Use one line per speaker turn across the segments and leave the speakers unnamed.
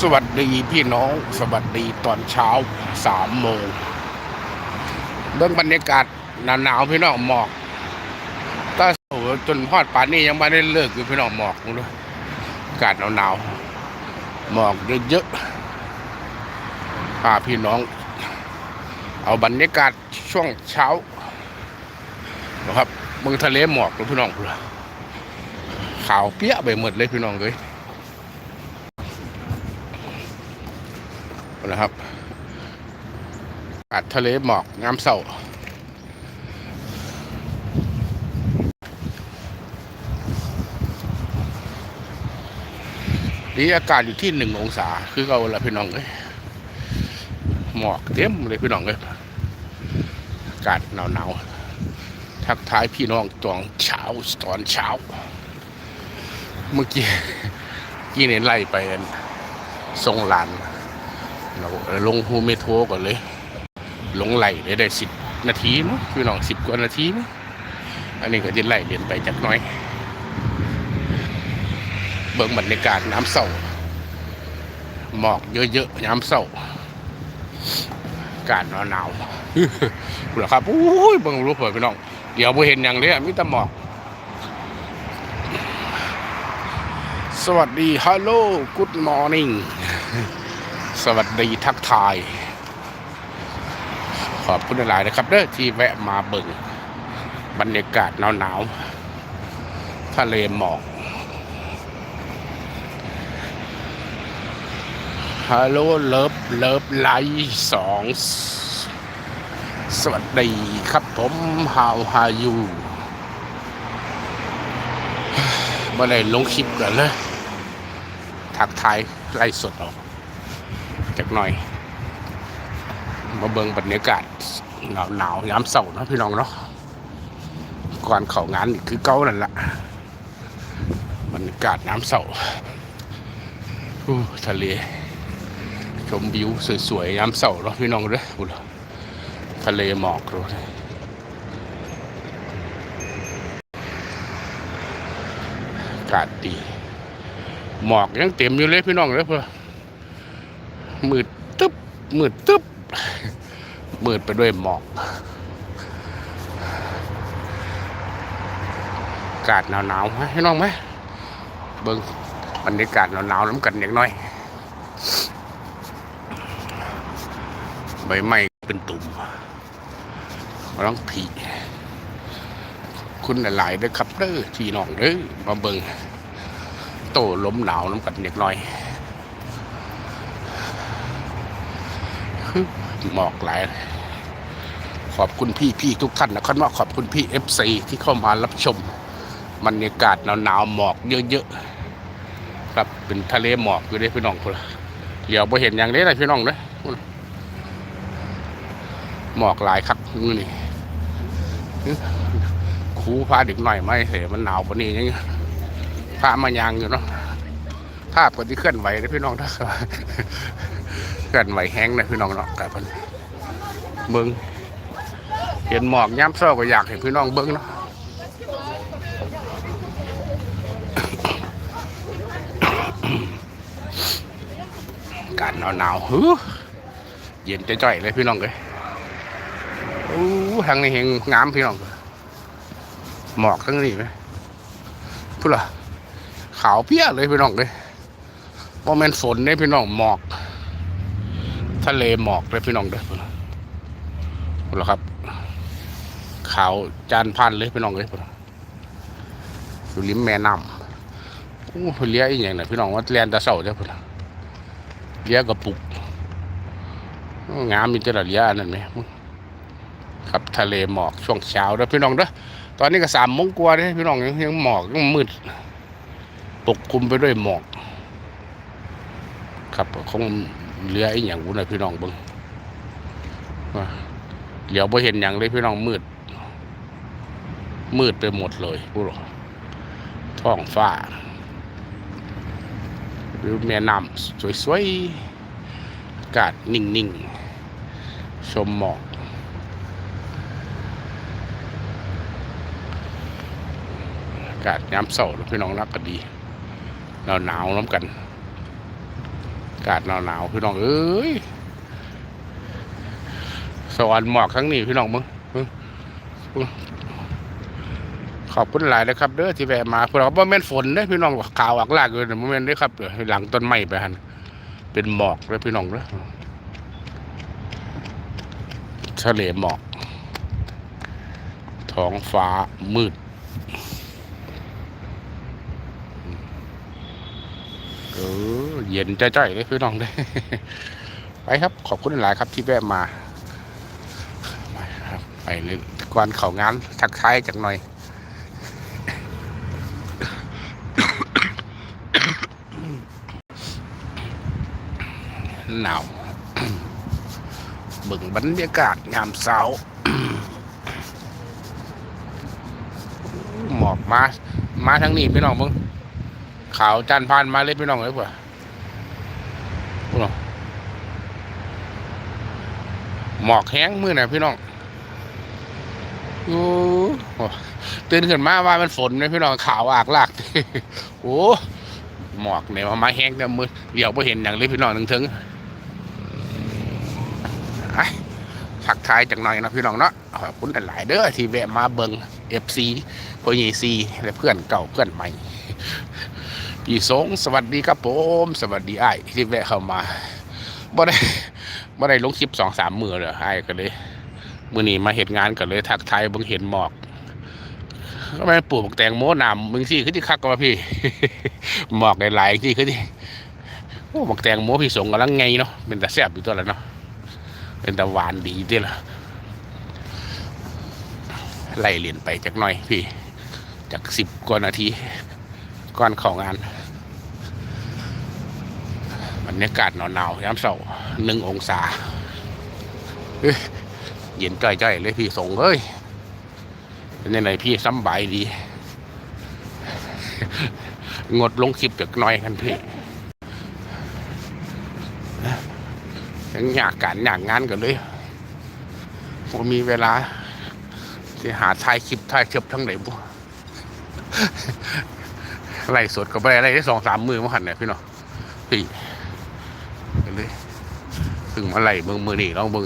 สวัสดีพี่น้อง สวัสดีตอนเช้าสามโมงเบื้องบรรยากาศหนาวๆพี่น้องหมอกถ้าโอ้โหจนพอดป่านนี้ยังไม่ได้เลิกอยู่พี่น้องหมอกมึงดูอากาศหนาวๆหมอกเยอะๆพาพี่น้อง เอาบรรยากาศช่วงเช้านะครับเมืองทะเลหมอกเลยพี่น้องพุ่นล่ะขาวเปี้ยไปหมดเลยพี่น้องเลย นะครับอากาศทะเลหมอกงามเศร้านี่อากาศอยู่ที่หนึ่งองศา คือเราละพี่น้องเลยหมอกเต็มเลยพี่น้องเลยอากาศหนาวๆทักทายพี่น้องตอนเช้าตอนเช้า เมื่อกี้ กี้เนี่ยไล่ไปกันทรงลาน เราลงฮูเมโทรก่อนเลย ลงไหลได้ได้สิบนาทีมั้งพี่น้องสิบกว่านาทีมั้งอันนี้ก็จะไหลเรียนไปจากน้อย เบิ่งบรรยากาศน้ำเศร้าหมอกเยอะๆน้ำเศร้าอากาศหนาวๆเหรอครับอุ้ยเบิ่งรู้เผื่อพี่น้อง เดี๋ยวบ่เห็นอย่างเนี้ยมิตรหมอกสวัสดี ฮัลโหล กูดมอร์นิ่ง สวัสดีทักทาย ขอบคุณหลายนะครับเด้อที่แวะมาเบิ่งบรรยากาศหนาวๆทะเลหมอกฮัลโหลเลิฟเลิฟไลท์สองสวัสดีครับผม How are you เมื่อไรลงคลิปกันเลยทักทายไล่สดออก จากหน่อย มาเบิ่งบรรยากาศหนาวหนาวยามเสาร์เนาะพี่น้องเนาะก่อนเขางานคือเก้านั่นแหละบรรยากาศน้ำเสาร์ทะเลชมวิวสวยๆยามเสาร์เนาะพี่น้องเด้อบุญทะเลหมอกเลยอากาศดี หมอกยังเต็มอยู่เลยพี่น้องเลยเพื่อ มืดตึ๊บมืดตึ๊บมืดไปด้วยหมอกอากาศหนาวๆฮะให้น้องไหมเบิ่งบรรยากาศหนาวๆน้ำกันอย่างน้อย ใบไม้เป็นตุ่มร้องผีคุณหลายๆเด้อครับเด้อพี่น้องเด้อมาเบิงโตล้มหนาวน้ำกันเด็กน้อย หมอกหลายขอบคุณพี่พี่ๆทุกท่านนะครับว่าขอบคุณพี่เอฟซีที่เข้ามารับชมบรรยากาศหนาวๆหมอกเยอะๆครับเป็นทะเลหมอกอยู่เด้พี่น้องคนเดี๋ยวพอเห็นอย่างนี้เลยพี่น้องเด้อหมอกหลายคักมือนี่ครูพาเด็กหน่อยไม่เห็มันหนาวปนนี้ยังพามายางอยู่เนาะ ภาพก็ที่เคลื่อนไหวนะพี่น้องถ้าเคลื่อนไหวแห้งนะพี่น้องเนาะแต่เพิ่นเบิ้งเห็นหมอกย้ำเศร้าก็อยากเห็นพี่น้องเบิ้งเนาะอากาศหนาวๆฮึเย็นจ่อยๆเลยพี่น้องเลยโอ้ทางนี้เห็นงามพี่น้องหมอกทั้งนี้ไหมพูดล่ะขาวเปี้ยเลยพี่น้องเลย พอแมนฝนเนี่ยพี่น้องหมอก ทะเลหมอกเลยพี่น้องเด้อพูดล่ะพูดล่ะครับ ขาวจานพันเลยพี่น้องเลยพูดล่ะอยู่ริมแม่น้ำโอ้เลี้ยอีกอย่างน่ะพี่น้องว่าแลนตะเสาเด้อพูดล่ะเลี้ยกระปุกงามมีแต่ละเลี้ยนั่นไหมครับทะเลหมอกช่วงเช้าเด้อพี่น้องเด้อตอนนี้ก็สามมงกว่าเด้พี่น้องยังยังหมอกยังมืดปกคลุมไปด้วยหมอก ครับคงเหลืออีกอย่างบุญนะพี่น้องเบิ้งเดี๋ยวพอเห็นอย่างเลยพี่น้องมืด มืดไปหมดเลยพูดหรอท้องฟ้า หรือแม่น้ำสวยๆอากาศนิ่งๆ ชมหมอกอากาศยามเสาร์พี่น้องรักก็ดีหนาวหนาวน้ำกันากาศหนาวๆพี่น้องเอ้ยสวรรค์หมอกทั้งนี้พี่น้องมึงมึงขอบคุณหลายนะครับเด้อที่แวะมาพวกเราบ่แม่นฝนเด้พี่น้องข่าวอักลากเลยบ่แม่นเด้ครับเดี๋ยวหลังต้นไม้ไปหันเป็นหมอกเลยพี่น้องเด้อทะเลหมอกท้องฟ้ามืดเออ เย็นจ้อยๆเลยพี่น้องเด้ไปครับขอบคุณหลายครับที่แวะมาไปครับไปเลยก่อนเขางานทักทายจากหน่อยหนาวบึงบรรยากาศยามเช้าหมอกมา มาทางนี้พี่น้องมึงขาวจันทร์พานมาเลยพี่น้องเลยป่ะ หมอกแห้งมือน่ะพี่น้องโอ้โหตื่นขึ้นมาว่ามันฝนเลยพี่น้องขาวอากลากโอ้หมอกเนี่ยมาแห้งแต่มือเดี๋ยวไ่เห็นอย่างเลยพี่น้องถึงถึงๆอะทักทายจากหน่อยนะพี่น้องเนาะขอบคุณหลายๆเด้อที่แวะมาเบิงเอฟซีพอใหญ่ซีและเพื่อนเก่าเพื่อนใหม่ พี่สงสวัสดีครับผม สวัสดีไอ้ที่แวะเข้ามาบ่ได้บ่ได้ลงคลิปสองสามมือเลยไอ้ก็เลยมื้อนี้มาเห็นงานก็เลยทักทายบิ่งเห็นหมอกก็ไม่ปลูกแตงโมนำมึงสิคือที่คักกว่าพี่หมอกหลายๆที่คือที่โอ้หมอกแตงโมพี่สงกำลังไงเนาะเป็นแตาแซ่บอยู่ตัวละเนาะเป็นแตาหวานดีที่ละไล่เลียนไปจากหน่อยพี่จากสิบกว่านาที ก่อนเข้างานบรรยากาศหนาวๆยามเสาร์หนึ่งองศาเยเย็นจ้อยๆเลยพี่ส่งเอ้ยเป็นยังไงพี่สำบายดี งดลงคลิปจากน้อยกันพี่ยังอยากการอยากงานกันเลยผมมีเวลาที่หาถ่ายคลิปถ่ายเชือบทั้งไหนบุ ไล่สดก็ไปไล่ได้สองสามมือมาหันเนี่ยพี่น้องพี่ไปเลยถึงมาไล่เบิ้งมือนี่ลองเบิ้ง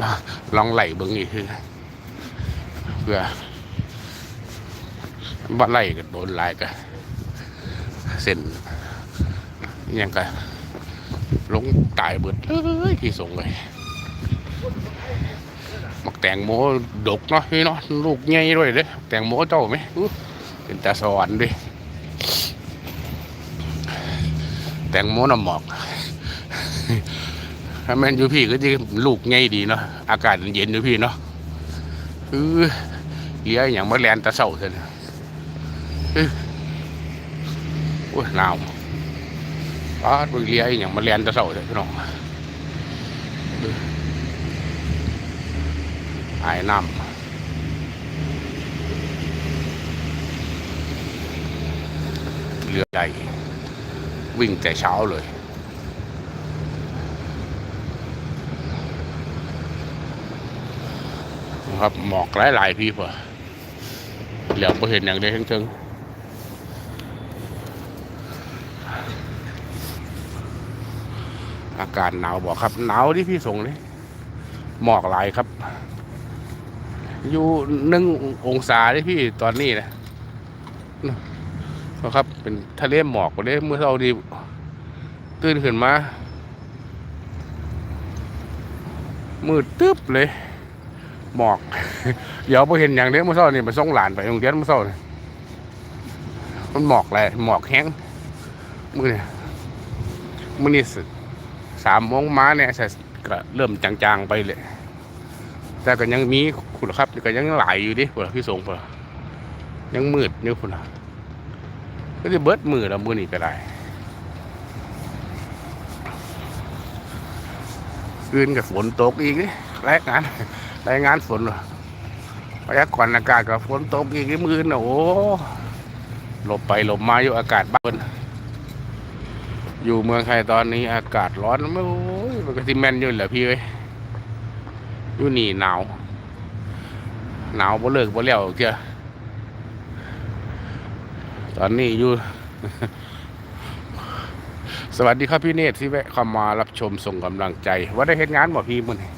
ลองลองไล่เบิ้งอีกคือเพื่อบ่ไล่ก็โดนไล่ก็เส้นยังก็ลงตายเบิดเลยพี่ส่งเลยมักแตงโมดกเนาะพี่เนาะลูกใหญ่ด้วยเด้แตงโมเจ้าไหมอ เป็นตาสวรรค์ด้วยแตงโมน้ำหมอกถ้าแม่นอยู่พี่ก็จะลูกใหญ่ดีเนาะอากาศเย็นอยู่พี่เนาะเออเหี้ยอย่างมาแลนตาเศร้าเถอะเออโอ้ยหนาวป้าดเบิ่งเลี้ยอย่างมาแลนตาเศร้าเถอะพี่น้องไอ้น้ำ เรือใหญ่ วิ่งแต่เช้าเลยนะครับหมอกหลายๆพี่เพื่อเหลียวไปเห็นอย่างใดทั้งเทิงอากาศหนาวบอกครับหนาวที่พี่ส่งเลยหมอกหลายครับ อยู่หนึ่งองศาที่พี่ตอนนี้นะ นะครับ เป็นทะเลหมอกเลยเมื่อเราดีตื่นขึ้นมา มืดตึ๊บเลย หมอก เดี๋ยวพอเห็นอย่างเนี้ยเมื่อเช้านี่ไปส่งหลานไปโรงเรียนเมื่อเช้านี่มันหมอกอะไรหมอกแห้งมือเนี่ยมือนี่สสามโมงมาเนี่ยก็เริ่มจางๆไปเลย แต่ก็ยังมีคุณครับก็ยังหลายอยู่ดิพุ่นล่ะพี่สงพุ่นล่ะยังมืดอยู่พุ่นล่ะ ก็จะเบิดมือแล้วมือนี่ก็ได้คืนกับฝนตกอีกดิรายงานรายงานฝนรอพยากรณ์อากาศกับฝนตกอีกมือนะโอ้หลบไปหลบมาอยู่อากาศบ้านอยู่เมืองไทยตอนนี้อากาศร้อนไม่โอ้ยมันก็สิแม่นอยู่แหละพี่เอ้ยอยู่นี่หนาว หนาวบ่เลิกบ่เลี้ยวเจ้า ตอนนี้อยู่ สวัสดีครับพี่เนตรที่แวะเข้ามารับชมส่งกำลังใจ ว่าได้เฮ็ดงานบ่พี่มื้อนี้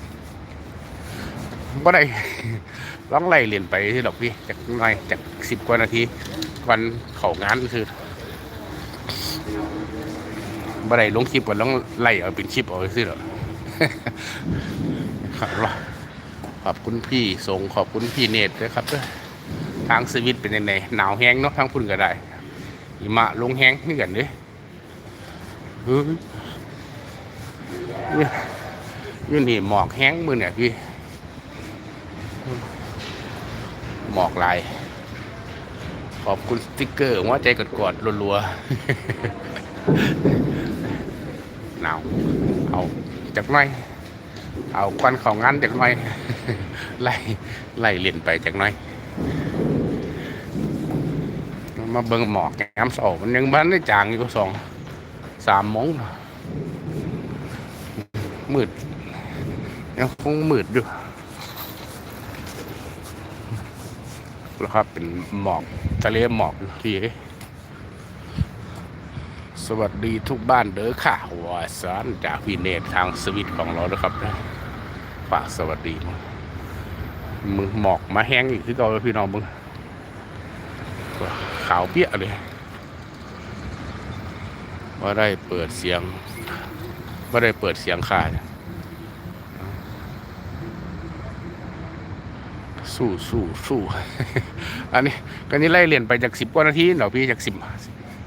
บ่ได้ร้องไล่เรียนไปที่ดอกพี่จากหน่อยจากสิบกว่านาที วันเข้างานคือบ่ได้ลงคลิปก็ต้องไล่เอาเป็นคลิปเอาซื่อดอกครับขอบคุณพี่สงขอบคุณพี่เนตรด้วยครับด้อ ทางสวิตเป็นยังไงหนาวแห้งเนาะทางพุ่นก็ได้หิมะลงแห้งนี่กันเด้เฮ้ยนี่นี่นี่หมอกแห้งมือเนี่ยพี่หมอกลาย ขอบคุณสติ๊กเกอร์หัว่าใจกดกดๆรัวๆหนาวเอาจากหน้อย เอาควันของงานจากหน้อยไล่ไล่เลียนไปจากหน้อย มาเบิ่งหมอกแงมเสามันยังบ้านได้จางอยู่สองสามโมงเนมืดยังคงมืดอยู่แล้วครับเป็นหมอกทะเลหมอกที่สวัสดีทุกบ้านเด้อค่ะวาสานจากพีเนตทางสวิตของเรานะครับนะฝากสวัสดีมึงหมอกมาแห้งอีกที่เก่าแล้วพี่น้องมึงาวเปี้ยเลย ว่าได้เปิดเสียงว่าได้เปิดเสียงค่ายสู้สู้สู้อันนี้ก็นี้ไล่เรียนไปจากสิบกว่านาทีเดี๋ยวพี่จากสิบ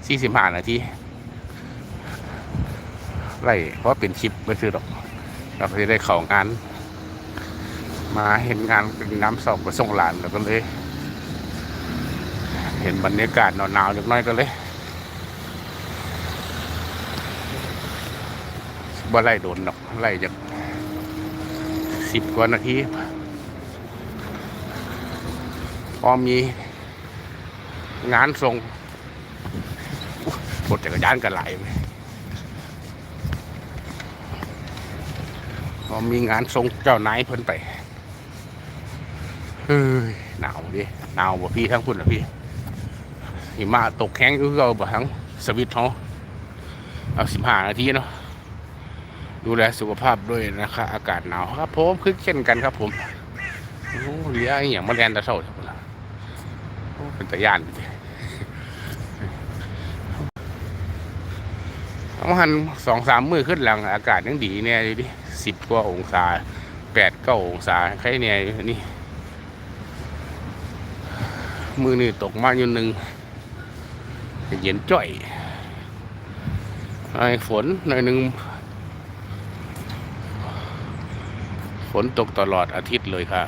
สี่สิบห้านาทีไล่เพราะเป็นคลิปไม่คือดอกเราก็จะได้เข่างาน มาเห็นงานเป็นน้ำสอบกับส่งหลานแล้วก็เลย เห็นบรรยากาศหนาวๆเล็กน้อยก็เลยบ่ไล่โดนดอกไล่จากสิบกว่านาทีพอมีงานส่งรถจักรยานกันไหลไหมพอมีงานส่งเจ้านายเพิ่นไปเฮ้ยหนาวดิหนาวบ่พี่ทั้งพุ่นละพี่ หิมะตกแข้งก็เราบ่ทั้งสวิตเขาเอาสิบห้านาทีเนาะดูแลสุขภาพด้วยนะคะอากาศหนาวครับผมคือเช่นกันครับผมโอ้เลี้ยอย่างมาแลนตะเศร้าเถอะโอ้เป็นตะยานอยู่ดิเอามาหันสองสามมือขึ้นหลัง อากาศยังดีเนี่ยดูดิสิบกว่าองศาแปดเก้าองศาใครเนี่ยนี่ มือนี่ตกมาอยู่หนึ่ง เย็นจ่อยไอ้ฝนหน่อยหนึ่งฝนตกตลอดอาทิตย์เลยค่ะ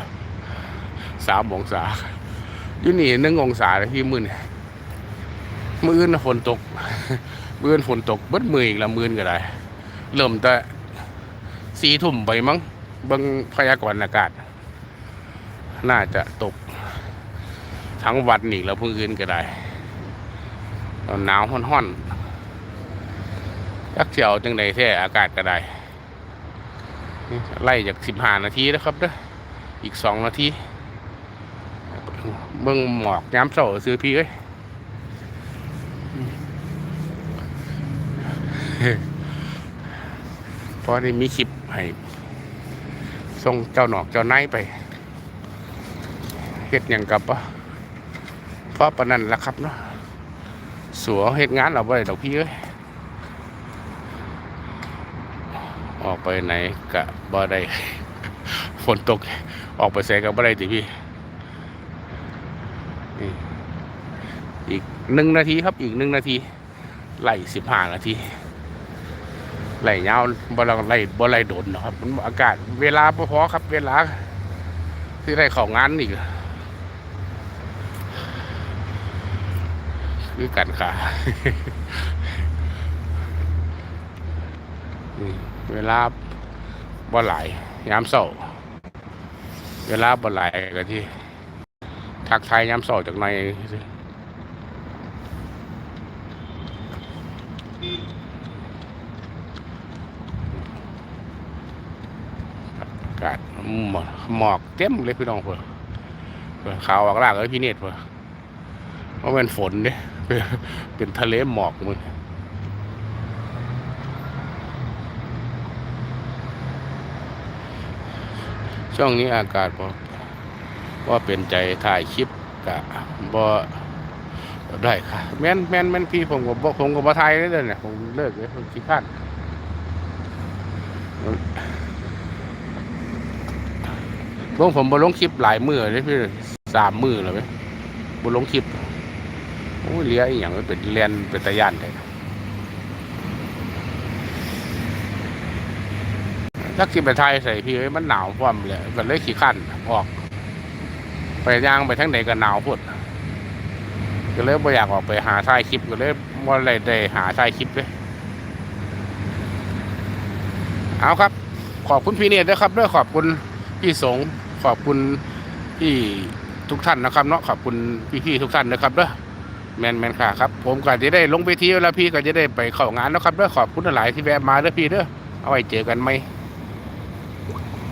สามองศาอยู่นี่หนึ่งองศาเลยพี่มื่นมื่นนะฝนตกมื่นฝนตกเบิดมืออีกละมือนก็ได้เริ่มแต่สี่ทุ่มไปมั้งเบิ่งพยากรณ์อากาศ น่าจะตก ทั้งวันอีกแล้วพึ่งอื่นก็ได้ หนาวห้อนๆยักเฉียวจังใดแท้อากาศก็ได้ไล่จากสิบห้านาทีนะครับเด้ออีกสองนาทีเบิ่งหมอกย้ำเสาซื้อพี่เอ้ยพอได้มีคลิปให้ส่งเจ้าหนอกเจ้านายไปเฮ็ดอย่างกับปะเพราะปะนั้นละครับเนาะ สัวเฮ็ดงานเราบ่ได้ดอกพี่เอ้ยออกไปไหนกะบ่ได้ฝนตก ออกไปแสกับบ่ได้ติพี่อีกหนึ่งนาทีครับอีกหนึ่งนาทีไล่สิบห้านาทีไล่ยาวบ่เราไล่บ่ไล่โดนเนาะครับอากาศ เวลาพอครับ เวลาที่ได้ของงานอีก คือกันค่ะเวลาบ่หลายยามเศร้าเวลาบ่หลายก็ที่ทักทายยามเศร้าจากในกาศหมอกเต็มเลยพี่น้องเพื่อเพื่อขาวออกลากเลยพี่เนตรเพื่อเพราะมันฝนเนี่ย เป็นทะเลหมอกมึงช่วงนี้อากาศบ่บ่เป็นใจถ่ายคลิปกะบ่ได้ค่ะ แม่นแม่นแม่นพี่ผมกับผมกับบ่ไทยได้เลยเนี่ยผมเลิกเลยผมขี้พลาดลงผมบ่ลงคลิปหลายมือเลยพี่สามมือเลยไหมบ่ลงคลิป อ้ยเลี้ยอีหยังมันเป็นแลนเป็นตะยานแท้ถ้ากินไปไทยใส่พี่มันหนาวพร้อมเลยก็เลยขี้ขั้นออก ไปย่างไปทั้งไหนก็หนาวพุดก็เลยไม่อยากออกไปหาถ่ายคลิปก็เลยว่าอะไรได้หาถ่ายคลิปเลยเอาครับ ขอบคุณพี่เนตรด้วยครับด้วยขอบคุณพี่สงขอบคุณพี่ทุกท่านนะครับเนาะขอบคุณพี่ๆทุกท่านนะครับเด้อ แมนแมนค่ะครับ ผมก็จะได้ลงไปที่แล้วพี่ก็จะได้ไปเข้างานนะครับเด้อขอบคุณหลายที่แวะมาเด้อพี่เด้อเอาไว้เจอกันไหม